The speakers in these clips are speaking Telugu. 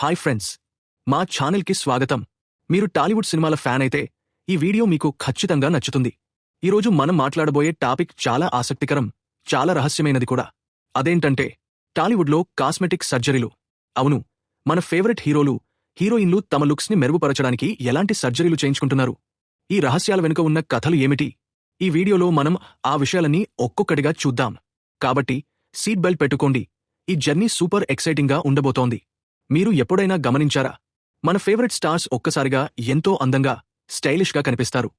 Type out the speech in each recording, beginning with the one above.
హాయ్ ఫ్రెండ్స్ మా ఛానల్కి స్వాగతం. మీరు టాలీవుడ్ సినిమాల ఫ్యాన్ అయితే ఈ వీడియో మీకు ఖచ్చితంగా నచ్చుతుంది. ఈరోజు మనం మాట్లాడబోయే టాపిక్ చాలా ఆసక్తికరం చాలా రహస్యమైనది కూడా. అదేంటంటే టాలీవుడ్లో కాస్మెటిక్ సర్జరీలు. అవును మన ఫేవరెట్ హీరోలు హీరోయిన్లు తమ లుక్స్ని మెరుగుపరచడానికి ఎలాంటి సర్జరీలు చేయించుకుంటున్నారు? ఈ రహస్యాల వెనుక ఉన్న కథలు ఏమిటి? ఈ వీడియోలో మనం ఆ విషయాలన్నీ ఒక్కొక్కటిగా చూద్దాం. కాబట్టి సీట్ బెల్ట్ పెట్టుకోండి. ఈ జర్నీ సూపర్ ఎక్సైటింగ్గా ఉండబోతోంది. మీరు ఎప్పుడైనా గమనించారా? మన ఫేవరెట్ స్టార్స్ ఒక్కసారిగా ఎంతో అందంగా స్టైలిష్గా కనిపిస్తారు.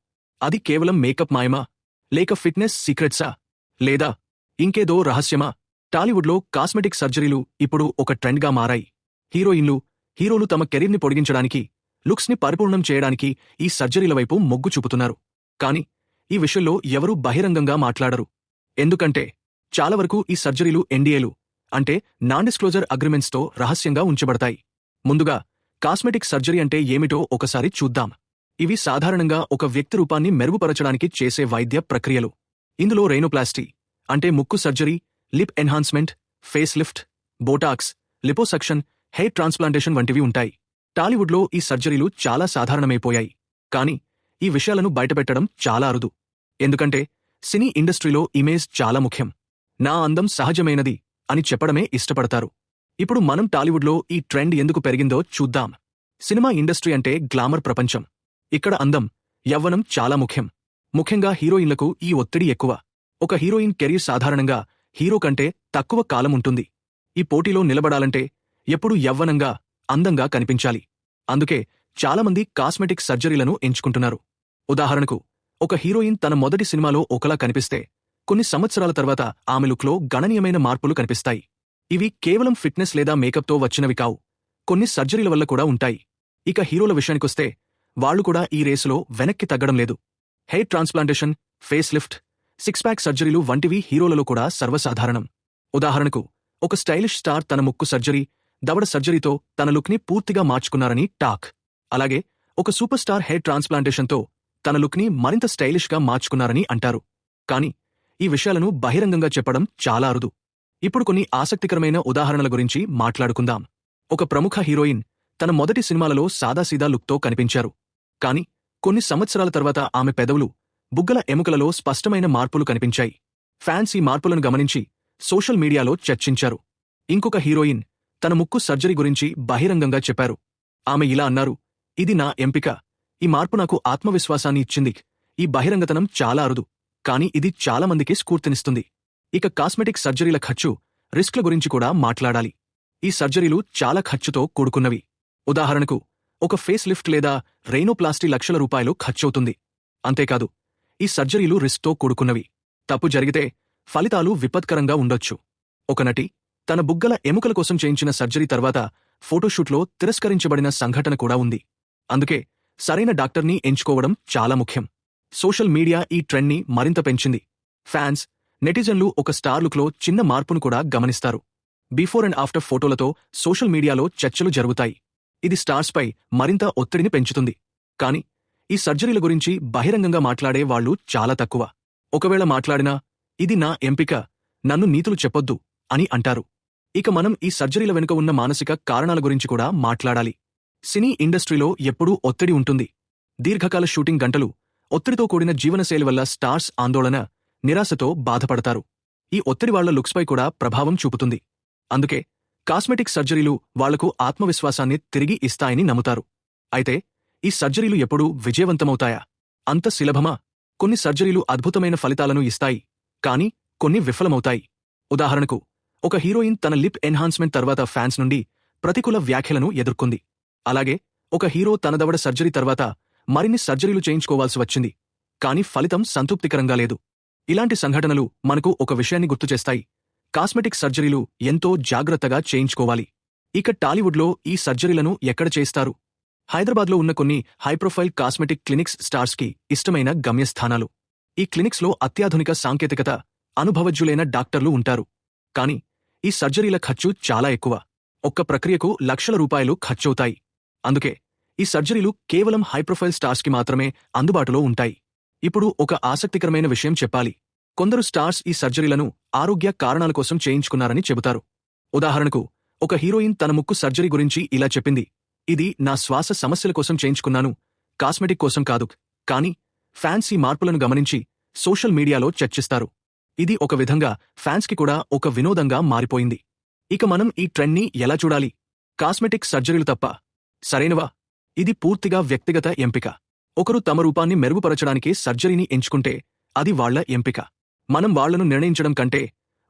అది కేవలం మేకప్ మాయమా? లేక ఫిట్నెస్ సీక్రెట్సా? లేదా ఇంకేదో రహస్యమా? టాలీవుడ్లో కాస్మెటిక్ సర్జరీలు ఇప్పుడు ఒక ట్రెండ్గా మారాయి. హీరోయిన్లు హీరోలు తమ కెరీర్ని పొడిగించడానికి లుక్స్ని పరిపూర్ణం చేయడానికి ఈ సర్జరీల వైపు మొగ్గు చూపుతున్నారు. కానీ ఈ విషయంలో ఎవరూ బహిరంగంగా మాట్లాడరు. ఎందుకంటే చాలా వరకు ఈ సర్జరీలు ఎన్డీఏలు అంటే నాన్ డిస్క్లోజర్ అగ్రిమెంట్స్తో రహస్యంగా ఉంచబడతాయి. ముందుగా కాస్మెటిక్ సర్జరీ అంటే ఏమిటో ఒకసారి చూద్దాం. ఇవి సాధారణంగా ఒక వ్యక్తి రూపాన్ని మెరుగుపరచడానికి చేసే వైద్య ప్రక్రియలు. ఇందులో రైనోప్లాస్టీ అంటే ముక్కు surgery lip enhancement face lift botox liposuction hair transplantation వంటివి ఉంటాయి. టాలీవుడ్లో ఈ సర్జరీలు చాలా సాధారణమైపోయాయి. కానీ ఈ విషయాలను బయటపెట్టడం చాలా అరుదు. ఎందుకంటే సినీ ఇండస్ట్రీలో ఇమేజ్ చాలా ముఖ్యం. నా అందం సహజమైనది. అని చెప్పడమే ఇష్టపడతారు. ఇప్పుడు మనం టాలీవుడ్లో ఈ ట్రెండ్ ఎందుకు పెరిగిందో చూద్దాం. సినిమా ఇండస్ట్రీ అంటే గ్లామర్ ప్రపంచం. ఇక్కడ అందం యవ్వనం చాలా ముఖ్యం. ముఖ్యంగా హీరోయిన్లకు ఈ ఒత్తిడి ఎక్కువ. ఒక హీరోయిన్ కెరీర్ సాధారణంగా హీరో కంటే తక్కువ కాలం ఉంటుంది. ఈ పోటీలో నిలబడాలంటే ఎప్పుడూ యవ్వనంగా అందంగా కనిపించాలి. అందుకే చాలామంది కాస్మెటిక్ సర్జరీలను ఎంచుకుంటున్నారు. ఉదాహరణకు ఒక హీరోయిన్ తన మొదటి సినిమాలో ఒకలా కనిపిస్తే కొన్ని సంవత్సరాల తర్వాత ఆమె లుక్లో గణనీయమైన మార్పులు కనిపిస్తాయి. ఇవి కేవలం ఫిట్నెస్ లేదా మేకప్తో వచ్చినవి కావు. కొన్ని సర్జరీల వల్ల కూడా ఉంటాయి. ఇక హీరోల విషయానికొస్తే వాళ్ళు కూడా ఈ రేసులో వెనక్కి తగ్గడం లేదు. Hair transplantation face lift six pack సర్జరీలు వంటివి హీరోలలో కూడా సర్వసాధారణం. ఉదాహరణకు ఒక స్టైలిష్ స్టార్ తన ముక్కు సర్జరీ దవడ సర్జరీతో తన లుక్ని పూర్తిగా మార్చుకున్నారని టాక్. అలాగే ఒక సూపర్ స్టార్ హెయిర్ ట్రాన్స్ప్లాంటేషన్తో తన లుక్ని మరింత స్టైలిష్గా మార్చుకున్నారని అంటారు. కానీ ఈ విషయాలను బహిరంగంగా చెప్పడం చాలా అరుదు. ఇప్పుడు కొన్ని ఆసక్తికరమైన ఉదాహరణల గురించి మాట్లాడుకుందాం. ఒక ప్రముఖ హీరోయిన్ తన మొదటి సినిమాలలో సాదాసీదా లుక్తో కనిపించారు. కాని కొన్ని సంవత్సరాల తర్వాత ఆమె పెదవులు బుగ్గల ఎముకలలో స్పష్టమైన మార్పులు కనిపించాయి. ఫ్యాన్స్ ఈ మార్పులను గమనించి సోషల్ మీడియాలో చర్చించారు. ఇంకొక హీరోయిన్ తన ముక్కు సర్జరీ గురించి బహిరంగంగా చెప్పారు. ఆమె ఇలా అన్నారు ఇది నా ఎంపిక. ఈ మార్పు నాకు ఆత్మవిశ్వాసాన్ని ఇచ్చింది. ఈ బహిరంగతనం చాలా అరుదు. కానీ ఇది చాలా మందికి స్ఫూర్తినిస్తుంది. ఇక కాస్మెటిక్ సర్జరీల ఖర్చు రిస్క్ల గురించి కూడా మాట్లాడాలి. ఈ సర్జరీలు చాలా ఖర్చుతో కూడుకున్నవి. ఉదాహరణకు ఒక ఫేస్ లిఫ్ట్ లేదా రైనోప్లాస్టీ లక్షల రూపాయలు ఖర్చవుతుంది. అంతేకాదు ఈ సర్జరీలు రిస్క్తో కూడుకున్నవి. తప్పు జరిగితే ఫలితాలు విపత్కరంగా ఉండొచ్చు. ఒక నటి తన బుగ్గల ఎముకల కోసం చేయించిన సర్జరీ తర్వాత ఫోటోషూట్లో తిరస్కరించబడిన సంఘటన కూడా ఉంది. అందుకే సరైన డాక్టర్ని ఎంచుకోవడం చాలా ముఖ్యం. సోషల్ మీడియా ఈ ట్రెండ్ని మరింత పెంచింది. ఫ్యాన్స్ నెటిజన్లు ఒక స్టార్ లుక్లో చిన్న మార్పును కూడా గమనిస్తారు. బిఫోర్ అండ్ ఆఫ్టర్ ఫోటోలతో సోషల్ మీడియాలో చర్చలు జరుగుతాయి. ఇది స్టార్స్పై మరింత ఒత్తిడిని పెంచుతుంది. కానీ ఈ సర్జరీల గురించి బహిరంగంగా మాట్లాడే వాళ్ళు చాలా తక్కువ. ఒకవేళ మాట్లాడినా ఇది నా ఎంపిక నన్ను నీతులు చెప్పొద్దు అని అంటారు. ఇక మనం ఈ సర్జరీల వెనుక ఉన్న మానసిక కారణాల గురించి కూడా మాట్లాడాలి. సినీ ఇండస్ట్రీలో ఎప్పుడూ ఒత్తిడి ఉంటుంది. దీర్ఘకాల షూటింగ్ గంటలు ఒత్తిడితో కూడిన జీవనశైలి వల్ల స్టార్స్ ఆందోళన నిరాశతో బాధపడతారు. ఈ ఒత్తిడి వాళ్ళ లుక్స్పై కూడా ప్రభావం చూపుతుంది. అందుకే కాస్మెటిక్ సర్జరీలు వాళ్ళకు ఆత్మవిశ్వాసాన్ని తిరిగి ఇస్తాయని నమ్ముతారు. అయితే ఈ సర్జరీలు ఎప్పుడూ విజయవంతమవుతాయా? అంత సులభమా? కొన్ని సర్జరీలు అద్భుతమైన ఫలితాలను ఇస్తాయి కానీ కొన్ని విఫలమవుతాయి. ఉదాహరణకు ఒక హీరోయిన్ తన లిప్ ఎన్హాన్స్మెంట్ తర్వాత ఫ్యాన్స్ నుండి ప్రతికూల వ్యాఖ్యలను ఎదుర్కొంది. అలాగే ఒక హీరో తన దవడ సర్జరీ తర్వాత మరిన్ని సర్జరీలు చేయించుకోవాల్సి వచ్చింది. కానీ ఫలితం సంతృప్తికరంగా లేదు. ఇలాంటి సంఘటనలు మనకు ఒక విషయాన్ని గుర్తుచేస్తాయి కాస్మెటిక్ సర్జరీలు ఎంతో జాగ్రత్తగా చేయించుకోవాలి. ఇక టాలీవుడ్లో ఈ సర్జరీలను ఎక్కడ చేస్తారు హైదరాబాద్లో ఉన్న కొన్ని హైప్రొఫైల్ కాస్మెటిక్ క్లినిక్స్ స్టార్స్కి ఇష్టమైన గమ్యస్థానాలు. ఈ క్లినిక్స్లో అత్యాధునిక సాంకేతికత అనుభవజ్ఞులైన డాక్టర్లు ఉంటారు. కాని ఈ సర్జరీల ఖర్చు చాలా ఎక్కువ. ఒక్క ప్రక్రియకు లక్షల రూపాయలు ఖర్చవుతాయి. అందుకే ఈ సర్జరీలు కేవలం హైప్రొఫైల్ స్టార్స్కి మాత్రమే అందుబాటులో ఉంటాయి. ఇప్పుడు ఒక ఆసక్తికరమైన విషయం చెప్పాలి. కొందరు స్టార్స్ ఈ సర్జరీలను ఆరోగ్య కారణాల కోసం చేయించుకున్నారని చెబుతారు. ఉదాహరణకు ఒక హీరోయిన్ తన ముక్కు సర్జరీ గురించి ఇలా చెప్పింది. ఇది నా శ్వాస సమస్యల కోసం చేయించుకున్నాను. కాస్మెటిక్ కోసం కాదు. కానీ ఫ్యాన్స్ ఈ మార్పులను గమనించి సోషల్ మీడియాలో చర్చిస్తారు. ఇది ఒక విధంగా ఫ్యాన్స్కి కూడా ఒక వినోదంగా మారిపోయింది. ఇక మనం ఈ ట్రెండ్ని ఎలా చూడాలి? కాస్మెటిక్ సర్జరీలు తప్ప. సరైనవా? ఇది పూర్తిగా వ్యక్తిగత ఎంపిక. ఒకరు తమ రూపాన్ని మెరుగుపరచడానికి సర్జరీని ఎంచుకుంటే అది వాళ్ళ ఎంపిక. మనం వాళ్ళను నిర్ణయించడం కంటే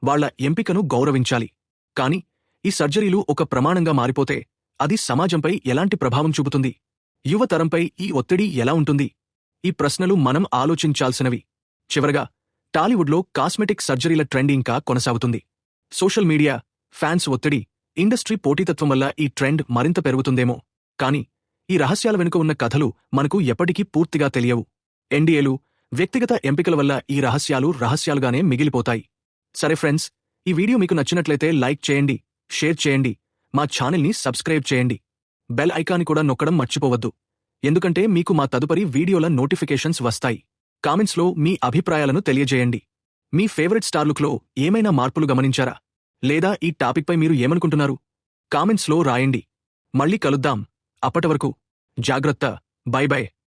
వాళ్ళ ఎంపికను గౌరవించాలి. కాని ఈ సర్జరీలు ఒక ప్రమాణంగా మారిపోతే అది సమాజంపై ఎలాంటి ప్రభావం చూపుతుంది? యువతరంపై ఈ ఒత్తిడి ఎలా ఉంటుంది? ఈ ప్రశ్నలు మనం ఆలోచించాల్సినవి. చివరగా టాలీవుడ్లో కాస్మెటిక్ సర్జరీల ట్రెండ్ ఇంకా కొనసాగుతుంది. సోషల్ మీడియా ఫ్యాన్స్ ఒత్తిడి ఇండస్ట్రీ పోటీతత్వం వల్ల ఈ ట్రెండ్ మరింత పెరుగుతుందేమో. కానీ ఈ రహస్యాల వెనుక ఉన్న కథలు మనకు ఎప్పటికీ పూర్తిగా తెలియవు. ఎన్డీఏలు వ్యక్తిగత ఎంపికల వల్ల ఈ రహస్యాలు రహస్యాలుగానే మిగిలిపోతాయి. సరే ఫ్రెండ్స్ ఈ వీడియో మీకు నచ్చినట్లయితే లైక్ చేయండి షేర్ చేయండి మా ఛానల్ని సబ్స్క్రైబ్ చేయండి. బెల్ ఐకాన్ కూడా నొక్కడం మర్చిపోవద్దు. ఎందుకంటే మీకు మా తదుపరి వీడియోల నోటిఫికేషన్స్ వస్తాయి. కామెంట్స్లో మీ అభిప్రాయాలను తెలియజేయండి. మీ ఫేవరెట్ స్టార్ లుక్లో ఏమైనా మార్పులు గమనించారా? లేదా ఈ టాపిక్పై మీరు ఏమనుకుంటున్నారు? కామెంట్స్లో రాయండి. మళ్ళీ కలుద్దాం. అప్పటి వరకు జాగ్రత్త. Bye bye.